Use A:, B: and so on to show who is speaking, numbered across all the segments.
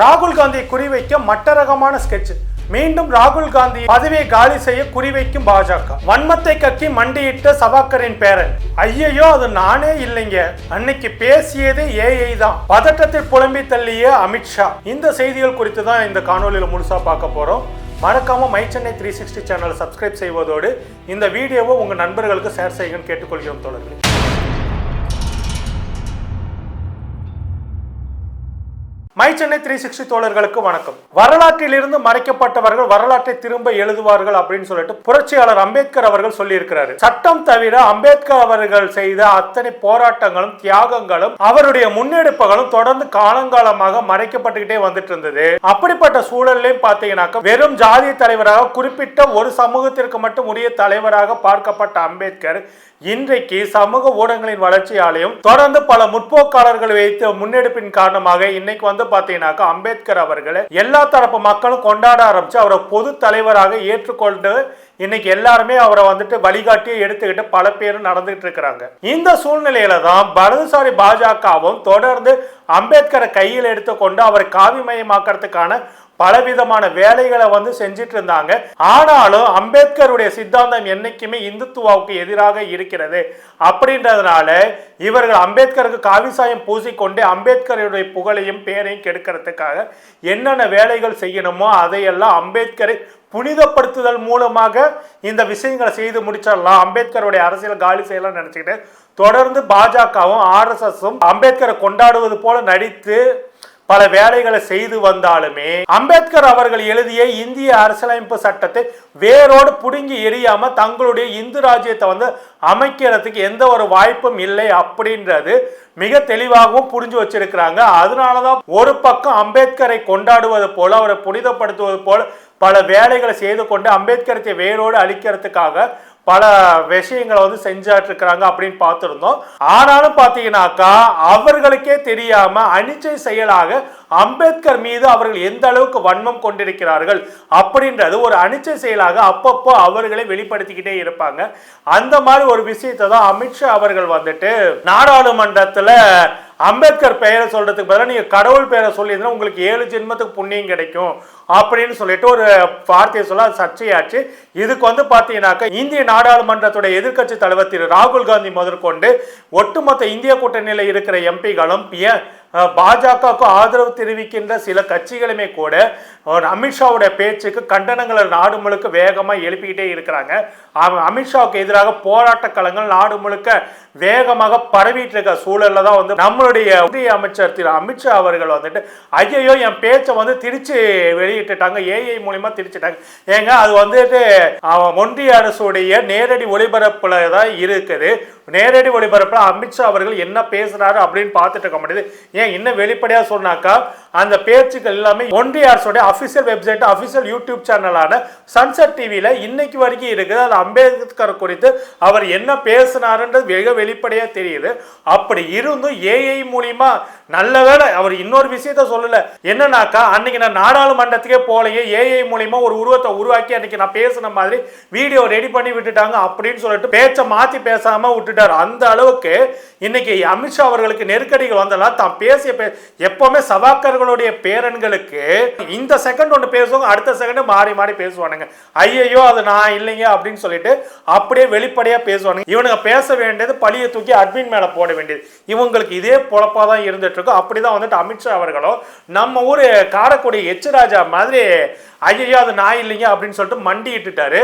A: ராகுல் காந்தியை குறிவைக்க மட்ட ரகமான ஸ்கெட்ச் மீண்டும் ராகுல் காந்தி பதவியை காலி செய்ய குறிவைக்கும் பாஜக. வன்மத்தை கக்கி மண்டியிட்ட சபாக்கரின் பேரன். ஐயையோ அது நானே இல்லைங்க. அன்னைக்கு பேசியதே ஏஐ தான். பதட்டத்தில் புலம்பி தள்ளிய அமித்ஷா இந்த செய்திகள் குறித்து தான் இந்த காணொலியில் முழுசா பார்க்க போறோம். மறக்காம மை சென்னை த்ரீ சிக்ஸ்டி சேனலை சப்ஸ்கிரைப் செய்வதோடு இந்த வீடியோவை உங்க நண்பர்களுக்கு ஷேர் செய்யுங்கன்னு கேட்டுக்கொள்கிறோம் தொடர்பு மை சென்னை த்ரீ சிக்ஸ்டி தோழர்களுக்கு வணக்கம். வரலாற்றிலிருந்து மறைக்கப்பட்டவர்கள் வரலாற்றை திரும்ப எழுதுவார்கள் அப்படின்னு சொல்லிட்டு புரட்சியாளர் அம்பேத்கர் அவர்கள் சொல்லியிருக்கிறாரு. சட்டம் தவிர அம்பேத்கர் அவர்கள் செய்த அத்தனை போராட்டங்களும் தியாகங்களும் அவருடைய முன்னெடுப்புகளும் தொடர்ந்து காலங்காலமாக மறைக்கப்பட்டுக்கிட்டே வந்துட்டு இருந்தது அப்படிப்பட்ட சூழல்லையும் பார்த்தீங்கன்னாக்க வெறும் ஜாதிய தலைவராக குறிப்பிட்ட ஒரு சமூகத்திற்கு மட்டும் உரிய தலைவராக பார்க்கப்பட்ட அம்பேத்கர் இன்றைக்கு சமூக ஊடகங்களின் வளர்ச்சியாலையும் தொடர்ந்து பல முற்போக்காளர்கள் வைத்த முன்னெடுப்பின் காரணமாக இன்னைக்கு வந்து பாத்தீங்கன்னாக்கா அம்பேத்கர் அவர்களை எல்லா தரப்பு மக்களும் கொண்டாட ஆரம்பிச்சு அவரை பொது தலைவராக ஏற்றுக்கொண்டு இன்னைக்கு எல்லாருமே அவரை வந்துட்டு வழிகாட்டி எடுத்துக்கிட்டு பல பேரும் நடந்துகிட்டு இருக்கிறாங்க. இந்த சூழ்நிலையில தான் வலதுசாரி பாஜகவும் தொடர்ந்து அம்பேத்கரை கையில் எடுத்துக்கொண்டு அவரை காவிமயமாக்கிறதுக்கான பலவிதமான வேலைகளை வந்து செஞ்சிட்டு இருந்தாங்க ஆனாலும் அம்பேத்கருடைய சித்தாந்தம் என்னைக்குமே இந்துத்துவாவுக்கு எதிராக இருக்கிறது. அப்படின்றதுனால இவர்கள் அம்பேத்கருக்கு காவிசாயம் பூசிக்கொண்டு அம்பேத்கருடைய புகழையும் பேரையும் கெடுக்கிறதுக்காக என்னென்ன வேலைகள் செய்யணுமோ அதையெல்லாம் அம்பேத்கரை புனிதப்படுத்துதல் மூலமாக இந்த விஷயங்களை செய்து முடிச்சிடலாம். அம்பேத்கருடைய அரசியல் காலி செய்யலாம் நினச்சிக்கிட்டு தொடர்ந்து பாஜகவும் ஆர்எஸ்எஸும் அம்பேத்கரை கொண்டாடுவது போல நடித்து பல வேலைகளை செய்து வந்தாலுமே அம்பேத்கர் அவர்கள் எழுதிய இந்திய அரசியலமைப்பு சட்டத்தை வேரோடு புடுங்கி எரியாம தங்களுடைய இந்து ராஜ்யத்தை வந்து அமைக்கிறதுக்கு எந்த ஒரு வாய்ப்பும் இல்லை அப்படின்றது மிக தெளிவாகவும் புரிஞ்சு வச்சிருக்கிறாங்க. அதனாலதான் ஒரு பக்கம் அம்பேத்கரை கொண்டாடுவது போல அவரை புனிதப்படுத்துவது போல பல வேலைகளை செய்து கொண்டு அம்பேத்கரத்தை வேரோடு அழிக்கிறதுக்காக பல விஷயங்களை வந்து செஞ்சாட்டு இருக்கிறாங்க அப்படின்னு பார்த்துருந்தோம். ஆனாலும் பார்த்தீங்கன்னாக்கா அவர்களுக்கே தெரியாம அனிச்சை செயலாக அம்பேத்கர் மீது அவர்கள் எந்த அளவுக்கு வன்மம் கொண்டிருக்கிறார்கள் அப்படின்றது ஒரு அனிச்சை செயலாக அப்பப்போ அவர்களை வெளிப்படுத்திக்கிட்டே இருப்பாங்க. அந்த மாதிரி ஒரு விஷயத்தை தான் அமித்ஷா அவர்கள் வந்துட்டு நாடாளுமன்றத்தில் அம்பேத்கர் பெயரை சொல்றதுக்கு பதிலாக நீங்க கடவுள் பெயரை சொல்லியிருந்தா உங்களுக்கு ஏழு ஜென்மத்துக்கு புண்ணியம் கிடைக்கும். அப்படின்னு சொல்லிட்டு ஒரு வார்த்தையை சொல்ல அது சர்ச்சையாச்சு. இதுக்கு வந்து பார்த்தீங்கன்னாக்கா இந்திய நாடாளுமன்றத்துடைய எதிர்க்கட்சி தலைவர் திரு ராகுல் காந்தி முதற்கொண்டு ஒட்டுமொத்த இந்திய கூட்டணியில் இருக்கிற எம்பிகளும் பாஜகவுக்கு ஆதரவு தெரிவிக்கின்ற சில கட்சிகளுமே கூட அமித்ஷாவுடைய பேச்சுக்கு கண்டனங்களை நாடு முழுக்க வேகமாக எழுப்பிக்கிட்டே இருக்கிறாங்க. அமித்ஷாவுக்கு எதிராக போராட்ட களங்கள் நாடு முழுக்க வேகமாக பரவிட்டு இருக்க சூழல்ல தான் வந்து நம்மளுடைய உதவி அமைச்சர் திரு அமித்ஷா அவர்கள் வந்துட்டு ஐயையோ என் பேச்சை வந்து திருச்சி வெளியிட்டுட்டாங்க. ஏஐ மூலியமா திரிச்சிட்டாங்க. ஏங்க அது வந்துட்டு ஒன்றிய அரசுடைய நேரடி ஒளிபரப்புல தான் இருக்குது. நேரடி ஒளிபரப்பில் அமித்ஷா அவர்கள் என்ன பேசுறாரு அப்படின்னு பார்த்துட்டு இருக்க முடியுது. ஏன் இன்னும் வெளிப்படையாக சொன்னாக்கா அந்த பேச்சுக்கள் எல்லாமே ஒன்றிய அரசுடைய அஃபிஷியல் வெப்சைட் அஃபிஷியல் யூடியூப் சேனலான சன்செட் டிவியில் இன்னைக்கு வரைக்கும் இருக்குது. அது அம்பேத்கர் குறித்து அவர் என்ன பேசுனாருன்றது வெக வெளிப்படையாக தெரியுது. அப்படி இருந்தும் ஏஐ மூலியமா நல்ல வேலை அவர் இன்னொரு விஷயத்த சொல்லல. என்னன்னாக்கா அன்னைக்கு நான் நாடாளுமன்றத்துக்கே போலையே ஏஐ மூலியமா ஒரு உருவத்தை உருவாக்கி அன்னைக்கு நான் பேசின மாதிரி வீடியோ ரெடி பண்ணி விட்டுட்டாங்க அப்படின்னு சொல்லிட்டு பேச்சை மாற்றி பேசாமல் விட்டு விட்டுட்டாரு அந்த அளவுக்கு இன்னைக்கு அமித்ஷா அவர்களுக்கு நெருக்கடிகள் வந்தெல்லாம் தான் பேசிய பே எப்பவுமே சபாக்கர்களுடைய பேரன்களுக்கு இந்த செகண்ட் ஒன்று பேசுவாங்க அடுத்த செகண்ட் மாறி மாறி பேசுவானுங்க. ஐயையோ அது நான் இல்லைங்க அப்படின்னு சொல்லிட்டு அப்படியே வெளிப்படையாக பேசுவானுங்க. இவனுங்க பேச வேண்டியது பழியை தூக்கி அட்மின் மேல போட வேண்டியது. இவங்களுக்கு இதே பொழப்பா தான் இருந்துட்டு இருக்கும் அப்படிதான் வந்துட்டு அமித்ஷா அவர்களும் நம்ம ஊர் காரக்குடி எச் ராஜா மாதிரி ஐயோ அது நான் இல்லைங்க அப்படின்னு சொல்லிட்டு மண்டிட்டுட்டாரு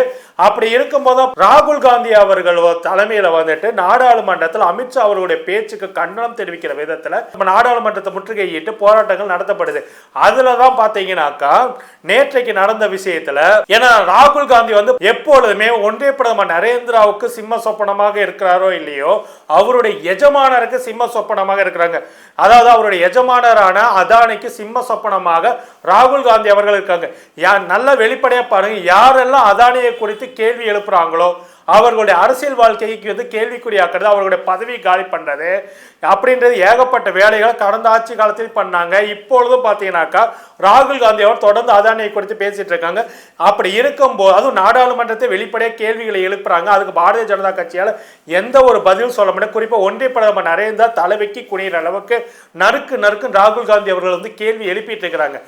A: அப்படி இருக்கும்போது ராகுல் காந்தி அவர்கள் தலைமையில வந்துட்டு நாடாளுமன்றத்தில் அமித்ஷா அவர்களுடைய பேச்சுக்கு கண்டனம் தெரிவிக்கிற விதத்துல நம்ம நாடாளுமன்றத்தை முற்றுகையிட்டு போராட்டங்கள் நடத்தப்படுது. அதுலதான் பாத்தீங்கன்னாக்கா நேற்றைக்கு நடந்த விஷயத்துல ஏன்னா ராகுல் காந்தி வந்து எப்பொழுதுமே ஒன்றிய பிரதமர் நரேந்திராவுக்கு சிம்ம சொப்பனமாக இருக்கிறாரோ இல்லையோ அவருடைய எஜமானருக்கு சிம்ம சொப்பனமாக இருக்கிறாங்க. அதாவது அவருடைய எஜமானரான அதானிக்கு சிம்ம சொப்பனமாக ராகுல் காந்தி அவர்கள் இருக்காங்க. யார் நல்ல வெளிப்படையாக பாருங்க யாரெல்லாம் அதானியை குறித்து கேள்வி எழுப்புறாங்களோ அவர்களுடைய அரசியல் வாழ்க்கைக்கு வந்து கேள்விக்குறியாக்குறது அவர்களுடைய பதவி காலி பண்றது அப்படின்றது ஏகப்பட்ட வேலைகளை கடந்த ஆட்சி காலத்தில் பண்ணாங்க. இப்பொழுதும் பார்த்தீங்கன்னாக்கா ராகுல் காந்தி அவர் தொடர்ந்து அதானியை குறித்து பேசிட்டு இருக்காங்க. அப்படி இருக்கும்போது அதுவும் நாடாளுமன்றத்தை வெளிப்படையாக கேள்விகளை எழுப்புறாங்க. அதுக்கு பாரதிய ஜனதா கட்சியால் எந்த ஒரு பதிலும் சொல்ல முடியாது குறிப்பாக ஒன்றிய பிரதமர் நரேந்திரா தலைவைக்கு குனிகிற அளவுக்கு நறுக்கு நறுக்கு ராகுல் காந்தி அவர்கள் வந்து கேள்வி எழுப்பிட்டு இருக்கிறாங்க.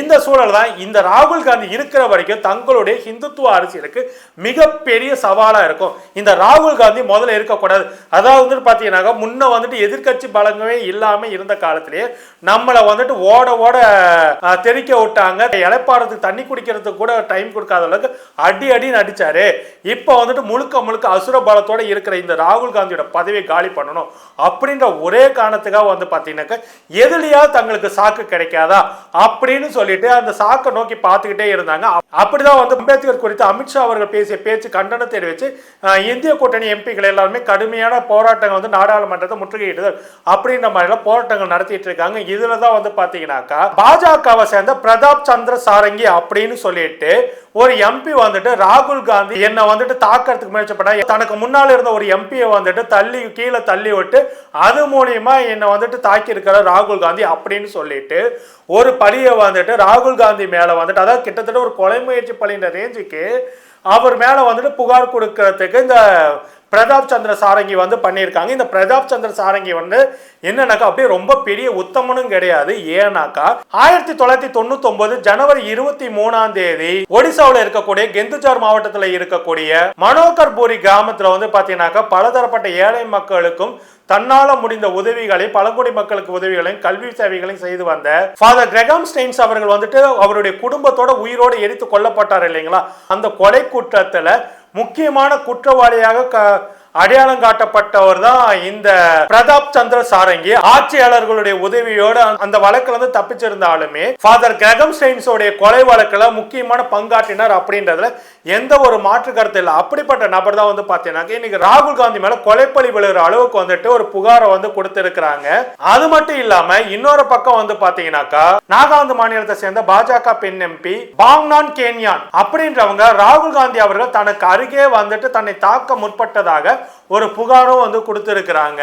A: இந்த சூழல் தான் இந்த ராகுல் காந்தி இருக்கிற வரைக்கும் தங்களுடைய ஹிந்துத்துவ அரசியலுக்கு மிகப்பெரிய சவாலாக இருக்கும். இந்த ராகுல் காந்தி முதல்ல இருக்கக்கூடாது. அதாவது வந்துட்டு பார்த்தீங்கன்னாக்கா முன்ன வந்துட்டு எதிர் எதிர்கட்சி பலங்கமே இல்லாமல் இருந்த காலத்திலேயே நம்மளை வந்துட்டு ஓட ஓட தெரிக்க தெறிக்க விட்டாங்க. இலைப்பாறதுக்கு தண்ணி குடிக்கிறதுக்கு கூட டைம் கொடுக்காத அளவுக்கு அடி அடின்னு அடிச்சாரு இப்போ வந்துட்டு முழுக்க முழுக்க அசுர பலத்தோட இருக்கிற இந்த ராகுல் காந்தியோட பதவியை காலி பண்ணணும் அப்படின்ற ஒரே காரணத்துக்காக வந்து பார்த்தீங்கன்னாக்கா எதுலையாவது தங்களுக்கு சாக்கு கிடைக்காதா அப்படின்னு சொல்லிட்டு அந்த சாக்கை நோக்கி பார்த்துக்கிட்டே இருந்தாங்க. அப்படிதான் வந்து அம்பேத்கர் குறித்து அமித்ஷா அவர்கள் பேசிய பேச்சு கண்டனம் தெரிவித்து இந்திய கூட்டணி எம்பிக்கள் எல்லாருமே கடுமையான போராட்டங்கள் வந்து நாடாளுமன்றத்தை முற்றுகையிடுதல் அப்படின்ற மாதிரிலாம் போராட்டங்கள் நடத்திட்டு இருக்காங்க. இதுல தான் வந்து பாத்தீங்கன்னாக்கா பாஜகவை சேர்ந்த பிரதாப் சந்திர சாரங்கி அப்படின்னு சொல்லிட்டு ஒரு எம்பி வந்துட்டு ராகுல் காந்தி என்னை வந்துட்டு தாக்கறதுக்கு முயற்சி பண்ண தனக்கு முன்னால் இருந்த ஒரு எம்பியை வந்துட்டு தள்ளி கீழே தள்ளி விட்டு அது மூலியமா என்னை வந்துட்டு தாக்கி இருக்கிற ராகுல் காந்தி அப்படின்னு சொல்லிட்டு ஒரு பழியை வந்துட்டு ராகுல் காந்தி மேல வந்துட்டு அதாவது கிட்டத்தட்ட ஒரு கொலை முயற்சி பழின்ற ரேஞ்சுக்கு அவர் மேல வந்துட்டு புகார் கொடுக்கறதுக்கு இந்த பிரதாப் சந்திர சாரங்கி வந்து பண்ணியிருக்காங்க. இந்த பிரதாப் சந்திர சாரங்கி வந்து என்னன்னாக்கா அப்படியே ரொம்ப பெரிய உத்தமனும் கிடையாது. ஏன்னாக்கா ஆயிரத்தி தொள்ளாயிரத்தி தொண்ணூத்தி ஒன்பது ஜனவரி இருபத்தி மூணாம் தேதி ஒடிசாவில் இருக்கக்கூடிய கெந்துஜார் மாவட்டத்தில் இருக்கக்கூடிய மனோகர்பூரி கிராமத்தில் வந்து பார்த்தீங்கன்னாக்கா பலதரப்பட்ட ஏழை மக்களுக்கும் தன்னால முடிந்த உதவிகளை பழங்குடி மக்களுக்கு உதவிகளையும் கல்வி சேவைகளையும் செய்து வந்த ஃபாதர் கிரகாம் ஸ்டெயின்ஸ் அவர்கள் வந்துட்டு அவருடைய குடும்பத்தோட உயிரோடு எரித்து கொல்லப்பட்டார் இல்லைங்களா? அந்த கொலை குற்றத்துல முக்கியமான குற்றவாளியாக க அடையாளம் காட்டப்பட்டவர் தான் இந்த பிரதாப் சந்திர சாரங்கி. ஆட்சியாளர்களுடைய உதவியோட அந்த வழக்குல இருந்து தப்பிச்சிருந்தாலுமே ஃபாதர் கிரகம் ஸ்டெயின்ஸோடைய கொலை வழக்குல முக்கியமான பங்காற்றினார் அப்படின்றதுல எந்த ஒரு மாற்று கருத்து இல்லை. அப்படிப்பட்ட நபர் தான் வந்து பாத்தீங்கன்னா இன்னைக்கு ராகுல் காந்தி மேல கொலைப்பழி விழுகிற அளவுக்கு வந்துட்டு ஒரு புகாரை வந்து கொடுத்திருக்கிறாங்க. அது மட்டும் இல்லாம இன்னொரு பக்கம் வந்து பாத்தீங்கன்னாக்கா நாகாலாந்து மாநிலத்தை சேர்ந்த பாஜக பெண் எம்பி பாங்னான் கேன்யான் அப்படின்றவங்க ராகுல் காந்தி அவர்கள் தனக்கு அருகே வந்துட்டு தன்னை தாக்க முற்பட்டதாக ஒரு புகாரும் வந்து கொடுத்துருக்குறாங்க.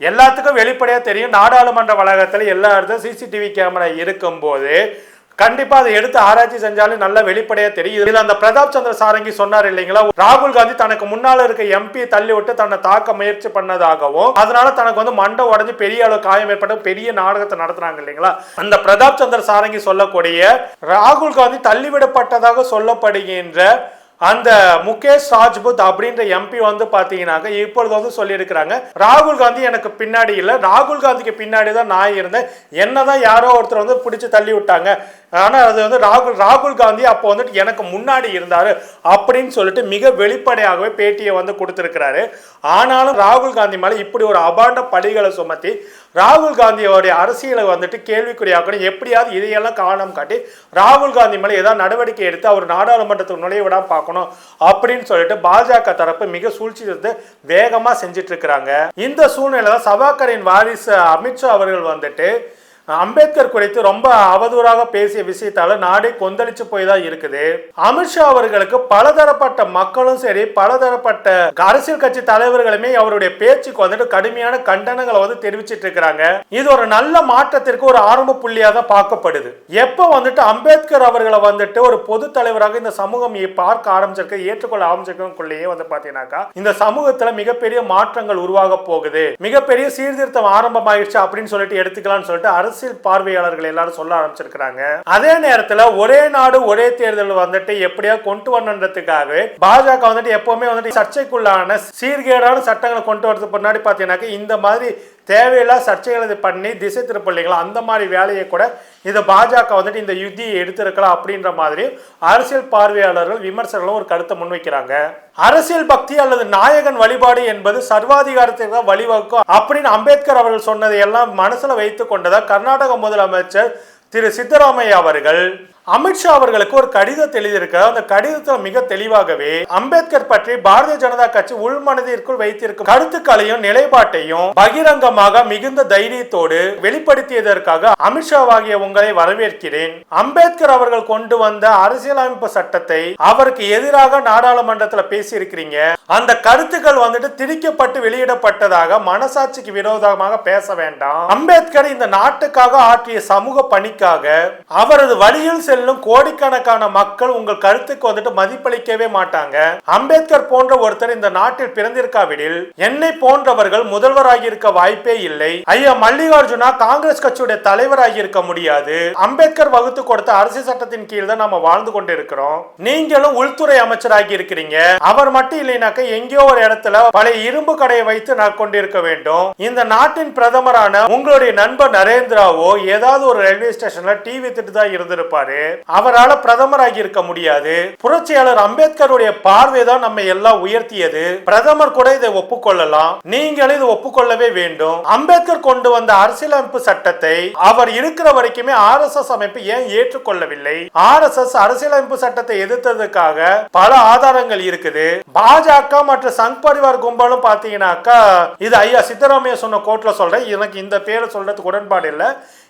A: எல்லாத்துக்கும் வெளிப்படையாக தெரியும். நாடாளுமன்ற வளாகத்தில் எல்லா இடத்துல சிசிடிவி கேமரா இருக்கும்போது கண்டிப்பா அதை எடுத்து ஆராய்ச்சி செஞ்சாலும் நல்ல வெளிப்படையா தெரியும். இதுல அந்த பிரதாப் சந்திர சாரங்கி சொன்னார் இல்லைங்களா? ராகுல் காந்தி தனக்கு முன்னால இருக்க எம்பி தள்ளி விட்டு தன்னை தாக்க முயற்சி பண்ணதாகவும் அதனால தனக்கு வந்து மண்டை உடஞ்சு பெரிய அளவு காயம் ஏற்பட்ட பெரிய நாடகத்தை நடத்துறாங்க இல்லைங்களா? அந்த பிரதாப் சந்திர சாரங்கி சொல்லக்கூடிய ராகுல் காந்தி தள்ளிவிடப்பட்டதாக சொல்லப்படுகின்ற அந்த முகேஷ் ராஜ்புத் அப்படின்ற எம்பி வந்து பார்த்தீங்கன்னாக்க இப்பொழுது வந்து சொல்லியிருக்கிறாங்க ராகுல் காந்தி எனக்கு பின்னாடி இல்லை. ராகுல் காந்திக்கு பின்னாடி தான் நான் இருந்தேன். என்னதான் யாரோ ஒருத்தர் வந்து பிடிச்சி தள்ளி விட்டாங்க. ஆனால் அது வந்து ராகுல் ராகுல் காந்தி அப்போ வந்துட்டு எனக்கு முன்னாடி இருந்தார் அப்படின்னு சொல்லிட்டு மிக வெளிப்படையாகவே பேட்டியை வந்து கொடுத்துருக்கிறாரு. ஆனாலும் ராகுல் காந்தி மேலே இப்படி ஒரு அபாண்ட படிகளை சுமத்தி ராகுல் காந்தியோடைய அரசியலை வந்துட்டு கேள்விக்குறியாக்கணும். எப்படியாவது இதையெல்லாம் காரணம் காட்டி ராகுல் காந்தி மேலே ஏதாவது நடவடிக்கை எடுத்து அவர் நாடாளுமன்றத்துக்கு நுழைய விடாம பார்க்கணும் அப்படின்னு சொல்லிட்டு பாஜக தரப்பு மிக சூழ்ச்சி வந்து வேகமாக செஞ்சிட்டு இருக்கிறாங்க. இந்த சூழ்நிலை தான் சபாக்கரின் வாரிசு அமித்ஷா அவர்கள் வந்துட்டு அம்பேத்கர் குறித்து ரொம்ப அவதூறாக பேசிய விஷயத்தால நாடே கொந்தளிச்சு போய் தான் இருக்குது. அமித்ஷா அவர்களுக்கு பலதரப்பட்ட மக்களும் சரி பலதரப்பட்ட அரசியல் கட்சி தலைவர்களுமே அவருடைய பேச்சுக்கு வந்துட்டு கடுமையான கண்டனங்களை வந்து தெரிவிச்சிட்டு இருக்கிறாங்க இது ஒரு நல்ல மாற்றத்திற்கு ஒரு ஆரம்ப புள்ளியாக தான் பார்க்கப்படுது. எப்ப வந்துட்டு அம்பேத்கர் அவர்களை வந்துட்டு ஒரு பொது தலைவராக இந்த சமூகம் பார்க்க ஆரம்பிச்சிருக்க ஏற்றுக்கொள்ள ஆரம்பிச்சிருக்குள்ளேயே வந்து பாத்தீங்கன்னாக்கா இந்த சமூகத்துல மிகப்பெரிய மாற்றங்கள் உருவாக போகுது. மிகப்பெரிய சீர்திருத்தம் ஆரம்பமாயிடுச்சு அப்படின்னு சொல்லிட்டு எடுத்துக்கலாம்னு சொல்லிட்டு அரசு அரசியல் பார்வையாளர்கள் எல்லாரும் சொல்ல ஆரம்பிச்சிருக்கிறாங்க. அதே நேரத்துல ஒரே நாடு ஒரே தேர்தல் வந்துட்டு எப்படியா கொண்டு வரணுன்றதுக்காகவே பாஜக வந்துட்டு எப்பவுமே வந்துட்டு சர்ச்சைக்குள்ளான சீர்கேடான சட்டங்களை கொண்டு வரதுக்கு முன்னாடி பாத்தீங்கன்னாக்க இந்த மாதிரி தேவையில்லா சர்ச்சைகளை இது பண்ணி திசை திருப்பள்ளிங்களா அந்த மாதிரி வேலையை கூட இதை பாஜக வந்துட்டு இந்த யுத்தியை எடுத்திருக்கலாம் அப்படின்ற மாதிரி அரசியல் பார்வையாளர்கள் விமர்சகர்களும் ஒரு கருத்தை முன்வைக்கிறாங்க. அரசியல் பக்தி அல்லது நாயகன் வழிபாடு என்பது சர்வாதிகாரத்திற்கு தான் வழிவகுக்கும் அப்படின்னு அம்பேத்கர் அவர்கள் சொன்னதை எல்லாம் மனசுல வைத்து கொண்டதா கர்நாடக முதலமைச்சர் திரு சித்தராமையா அவர்கள். அமித்ஷா அவர்களுக்கு ஒரு கடிதம் எழுதியிருக்கிறார். அந்த கடிதத்தில் மிக தெளிவாகவே அம்பேத்கர் பற்றி பாரதிய ஜனதா கட்சி உள்மனதிற்குள் வைத்திருக்கும் கருத்துக்களையும் நிலைப்பாட்டையும் பகிரங்கமாக மிகுந்த தைரியத்தோடு வெளிப்படுத்தியதற்காக அமித்ஷாவாகிய உங்களை வரவேற்கிறேன். அம்பேத்கர் அவர்கள் கொண்டு வந்த அரசியலமைப்பு சட்டத்தை அவருக்கு எதிராக நாடாளுமன்றத்தில் பேசியிருக்கிறீங்க. அந்த கருத்துக்கள் வந்துட்டு திணிக்கப்பட்டு வெளியிடப்பட்டதாக மனசாட்சிக்கு விரோதமாக பேச வேண்டாம். அம்பேத்கர் இந்த நாட்டுக்காக ஆற்றிய சமூக பணிக்காக அவரது வழியில் செல்லும் கோடிக்கணக்கான மக்கள் உங்கள் கருத்துக்கு வந்துட்டு மதிப்பளிக்கவே மாட்டாங்க. அம்பேத்கர் போன்ற ஒருத்தர் இந்த நாட்டில் பிறந்திருக்காவிடில் என்னை போன்றவர்கள் முதல்வராகி இருக்க வாய்ப்பே இல்லை. ஐயா மல்லிகார்ஜுனா காங்கிரஸ் கட்சியுடைய தலைவராகி இருக்க முடியாது. அம்பேத்கர் வகுத்து கொடுத்த அரசியல் சட்டத்தின் கீழ் தான் நம்ம வாழ்ந்து கொண்டிருக்கிறோம். நீங்களும் உள்துறை அமைச்சராகி இருக்கிறீங்க. அவர் மட்டும் இல்லைனாக்க எங்கேயோ ஒரு இடத்துல பழைய இரும்பு கடையை வைத்து கொண்டிருக்க வேண்டும். இந்த நாட்டின் பிரதமரான உங்களுடைய நண்பர் நரேந்திராவோ ஏதாவது ஒரு ரயில்வே ஸ்டேஷன்ல டிவி வித்துட்டு தான் இருந்திருப்பாரு. அவரால் பிரதமராகி இருக்க முடியாது. புரட்சியாளர் அம்பேத்கருடைய பார்வை தான் நம்ம எல்லாம் உயர்த்தியது. பிரதமர் கூட இதை ஒப்புக்கொள்ளலாம். நீங்களும் இதை ஒப்புக்கொள்ளவே வேண்டும். அம்பேத்கர் கொண்டு வந்த அரசியலமைப்பு சட்டத்தை அவர் இருக்கிற வரைக்குமே ஆர் எஸ் எஸ் அமைப்பு ஏன் ஏற்றுக்கொள்ளவில்லை? ஆர் எஸ் எஸ் அரசியலமைப்பு சட்டத்தை எதிர்த்ததுக்காக பல ஆதாரங்கள் இருக்குது. பாஜக மற்றும் சங் பரிவார் கும்பலும் பாத்தீங்கன்னாக்கா இது ஐயா சித்தராமையா சொன்ன கோர்ட்ல சொல்றேன். எனக்கு இந்த பேரை சொல்றதுக்கு உடன்பாடு இல்லை.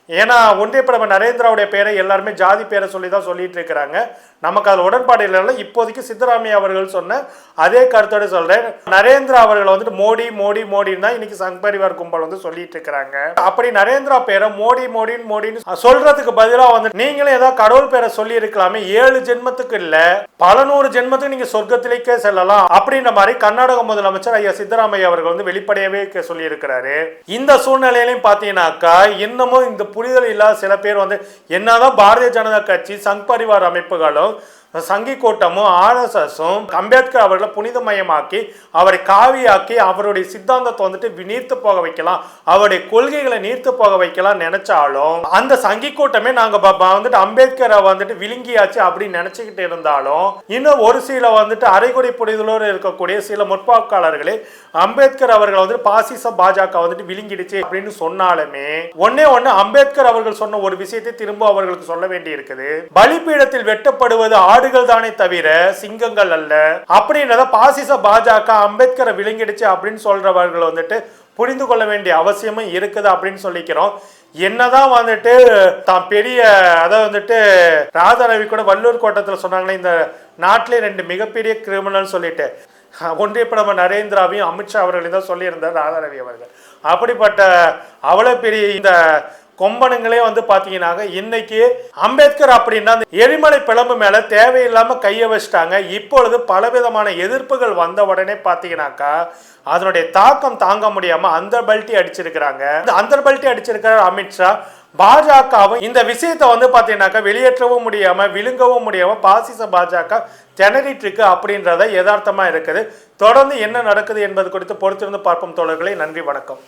A: ஏன்னா ஒன்றிய பிரதமர் நரேந்திராவுடைய பேரை எல்லாருமே ஜாதி பேரை சொல்லி தான் சொல்லிட்டு இருக்கிறாங்க நமக்கு அதில் உடன்பாடு இல்லைன்னா இப்போதைக்கு சித்தராமையா அவர்கள் சொன்ன அதே கருத்தோட சொல்றேன். நரேந்திரா அவர்கள் வந்துட்டு மோடி மோடி மோடின்னு தான் இன்னைக்கு சங் பரிவார் கும்பல் வந்து சொல்லிட்டு இருக்கிறாங்க அப்படி நரேந்திரா பேரை மோடி மோடின்னு மோடின்னு சொல்றதுக்கு பதிலாக வந்து நீங்களும் ஏதாவது கடவுள் பேரை சொல்லி இருக்கலாமே ஏழு ஜென்மத்துக்கு இல்லை பல நூறு ஜென்மத்துக்கு நீங்க சொர்க்கத்திலேக்கே செல்லலாம் அப்படின்ற மாதிரி கர்நாடக முதலமைச்சர் ஐயா சித்தராமையா அவர்கள் வந்து வெளிப்படையவே சொல்லி இருக்கிறாரு இந்த சூழ்நிலையிலையும் பார்த்தீங்கன்னாக்கா இன்னமும் இந்த புரிதல் இல்லாத சில பேர் வந்து என்னதான் பாரதிய ஜனதா கட்சி சங் பரிவார் அமைப்புகளும் சங்கி கூட்டமும் ஆர்எஸ்எஸும் அம்பேத்கர் அவர்களை புனிதமயமாக்கி அவரை காவியாக்கி அவருடைய சித்தாந்தத்தை வந்துட்டு நீர்த்து போக வைக்கலாம் அவருடைய கொள்கைகளை நீர்த்து போக வைக்கலாம் நினைச்சாலும் அந்த சங்கி கூட்டமே நாங்க வந்துட்டு அம்பேத்கரை வந்துட்டு விழுங்கியாச்சு அப்படின்னு நினைச்சுக்கிட்டு இருந்தாலும் இன்னும் ஒரு சில வந்துட்டு அரைகுறை புரிதலோடு இருக்கக்கூடிய சில முற்போக்காளர்களே அம்பேத்கர் அவர்கள் வந்துட்டு பாசிச பாஜக வந்துட்டு விழுங்கிடுச்சு அப்படின்னு சொன்னாலுமே ஒன்னே ஒன்னு அம்பேத்கர் அவர்கள் சொன்ன ஒரு விஷயத்தை திரும்ப அவர்களுக்கு சொல்ல வேண்டி இருக்குது பலிபீடத்தில் வெட்டப்படுவது ஆடுகள் தானே தவிர சிங்கங்கள் அல்ல. அப்படின்றத பாசிச பாஜக அம்பேத்கரை விழுங்கிடுச்சு அப்படின்னு சொல்றவர்கள் வந்துட்டு புரிந்து கொள்ள வேண்டிய அவசியமும் இருக்குது அப்படின்னு சொல்லிக்கிறோம். என்னதான் வந்துட்டு தான் பெரிய அதை வந்துட்டு ராதாரவி கூட வள்ளூர் கோட்டத்தில் சொன்னாங்களே இந்த நாட்டிலே ரெண்டு மிகப்பெரிய கிரிமினல் சொல்லிட்டு. ஒன்றிய பிரதமர் நரேந்திராவையும் அமித்ஷா அவர்களையும் தான் சொல்லியிருந்தார் ராதாரவி அவர்கள். அப்படிப்பட்ட அவ்வளோ பெரிய இந்த கொம்பனுங்களே வந்து பார்த்தீங்கன்னாக்க இன்னைக்கு அம்பேத்கர் அப்படின்னா அந்த எரிமலை பிளம்பு மேலே தேவையில்லாமல் கையை வச்சிட்டாங்க. இப்பொழுது பலவிதமான எதிர்ப்புகள் வந்த உடனே பார்த்தீங்கன்னாக்கா அதனுடைய தாக்கம் தாங்க முடியாம அந்த பல்ட்டி அடிச்சிருக்கிறாங்க. அந்த பல்ட்டி அடிச்சிருக்கிற அமித்ஷா பாஜகவும் இந்த விஷயத்தை வந்து பார்த்தீங்கன்னாக்கா வெளியேற்றவும் முடியாம விழுங்கவும் முடியாம பாசிச பாஜக திணறிட்டு இருக்கு அப்படின்றத யதார்த்தமா இருக்குது. தொடர்ந்து என்ன நடக்குது என்பது குறித்து பொறுத்திருந்து பார்ப்போம் தோழர்களே. நன்றி வணக்கம்.